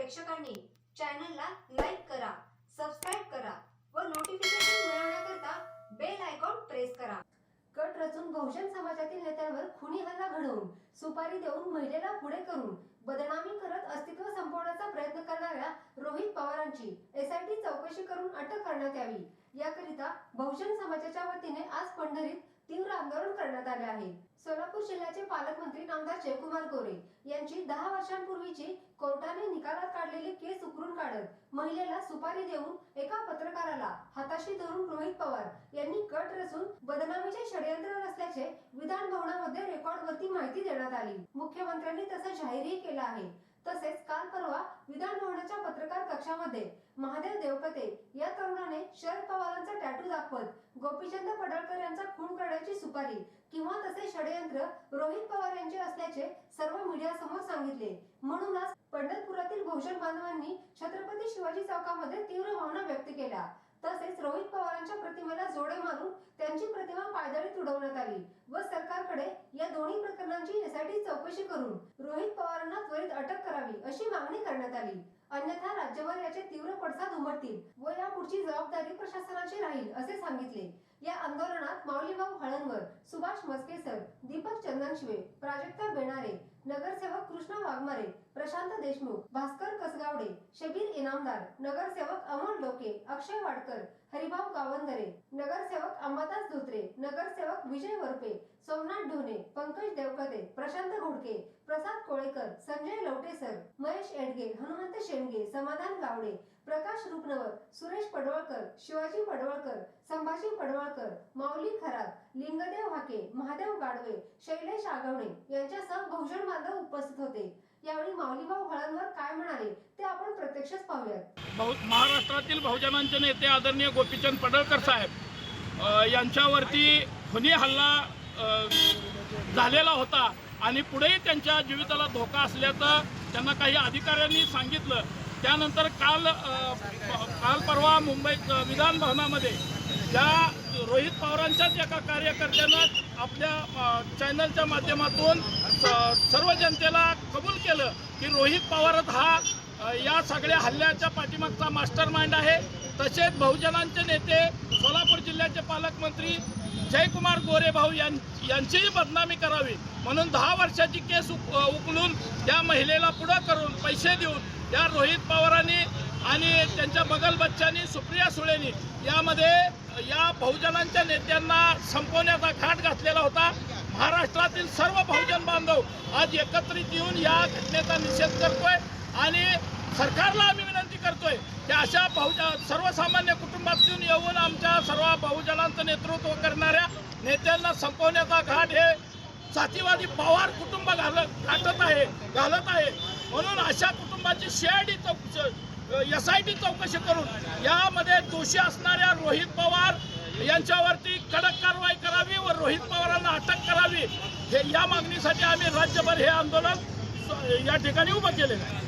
प्रेक्षकांनी चॅनलला लाईक करा सबस्क्राईब करा व नोटिफिकेशन मिळवण्याकरता बेल आयकॉन प्रेस करा. कट रचून बहुजन समाजातील नेत्यांवर खुनी हल्ला घडवून सुपारी देऊन महिलेला पुढे करून बदनामी करत अस्तित्व संपवण्याचा प्रयत्न करणाऱ्या रोहित पवारांची एसआयटी चौकशी करून अटक करण्यात यावी. याकरिता बहुजन समाजाच्या वतीने आज पंढरीत तीव्र आंदोलन करण्यात आले आहे. सोलापूर जिल्ह्याचे पालकमंत्री नामदार जयकुमार गोरे यांची दहा वर्षांपूर्वीची कोर्टाने निकालात काढलेली केस उकरून काढत महिलेला सुपारी देऊन एका पत्रकाराला हाताशी धरून रोहित पवार यांनी कट रचून बदनामीचे षडयंत्र रचल्याचे विधान भवनामध्ये रेकॉर्डवरती माहिती देण्यात आली. मुख्यमंत्र्यांनी तसं जाहीरही केलं आहे. तसेच काल परवा विधान भवनाच्या पत्रकार कक्षामध्ये महादेव देवकते या तरुणाने शरद पवारांचा टॅटू दाखवत गोपीचंद पडळकर यांचा खून करण्याची सुपारी किंवा तसे षडयंत्र रोहित पवार यांचे असल्याचे सर्व मीडिया समोर सांगितले. म्हणूनच पंढरपुरातील बहुजन बांधवांनी छत्रपती शिवाजी चौकामध्ये तीव्र भावना व्यक्त केल्या. तसेच रोहित पवारांच्या प्रतिमेला जोडे मारून त्यांची प्रतिमा पायदळीत उडवण्यात आली व सरकारकडे या दोन्ही प्रकरणांची एसआयटी चौकशी करून रोहित पवारांना त्वरित अटक करावी अशी मागणी करण्यात आली. अन्यथा राज्यभर याचे तीव्र पडसाद उमटतील व या पुढची जबाबदारी प्रशासनाची राहील असे सांगितले. या आंदोलनात माऊलीभाऊ हळणवर सुभाष मस्केसर दीपक चंदनशिवे प्राजक्ता बेणारे नगरसेवक कृष्णा वाघमारे प्रशांत देशमुख भास्कर कसगावडे शबीर इनामदार नगरसेवक अमोल डोके अक्षय वाडकर हरिभाऊ गावंदरे नगरसेवक अंबादास धोत्रे नगरसेवक विजय वरपे सोमनाथ ढोणे पंकज देवकते प्रशांत घोडके प्रसाद कोळेकर संजय लवटेसर महेश एडगे हनुमंत शेंडगे समाधान गावडे प्रकाश रुपनवर सुरेश पडवळकर शिवाजी पडवळकर संभाजी पडवळकर माऊली खरात लिंगदेव हाके महादेव गाडवे शैलेश आगवणे यांच्यासह बहुजन बांधव उपस्थित होते. यावेळी माऊलीभाऊ हळणवर काय म्हणाले ते आपण प्रत्यक्षच पाहूयात. महाराष्ट्रातील बहुजनांचे नेते आदरणीय गोपीचंद पडळकर साहेब यांच्यावरती खुनी हल्ला झालेला होता आणि पुढेही त्यांच्या जीविताला धोका असल्याचं त्यांना काही अधिकाऱ्यांनी सांगितलं. त्यानंतर काल काल परवा मुंबईत अ, या रोहित पवारांच्याच एका कार्यकर्त्यानं आपल्या चॅनलच्या माध्यमातून स- सर्व जनतेला कबूल केलं की रोहित पवारच हा या सगळ्या हल्ल्याच्या पाठीमागचा मास्टर माइंड आहे. तसेच बहुजनांचे नेते सोलापूर जिल्ह्याचे पालकमंत्री जयकुमार गोरे भाऊ यां यांचीही बदनामी करावी. म्हणून दहा वर्षाची केस उक उकलून त्या महिलेला पुढं करून पैसे देऊन या रोहित पवारांनी आणि त्यांच्या बगल बच्चांनी सुप्रिया सुळेनी यामध्ये या बहुजनांच्या नेत्यांना संपवण्याचा घाट घातलेला होता. महाराष्ट्रातील सर्व बहुजन बांधव आज एकत्रित येऊन या घटनेचा निषेध करतोय आणि सरकारला आम्ही विनंती करतोय की अशा बहुजन सर्वसामान्य कुटुंबातून येऊन आमच्या सर्व बहुजनांचं नेतृत्व करणाऱ्या नेत्यांना संपवण्याचा घाट हे जातीवादी पवार कुटुंब घालत घाटत आहे घालत आहे. म्हणून अशा कुटुंबाची शेड इथं एस आय टी चौकशी करून यामध्ये दोषी असणाऱ्या रोहित पवार यांच्यावरती कडक कारवाई करावी व रोहित पवारांना अटक करावी. हे या मागणीसाठी आम्ही राज्यभर हे आंदोलन या ठिकाणी उभं केलेलं आहे.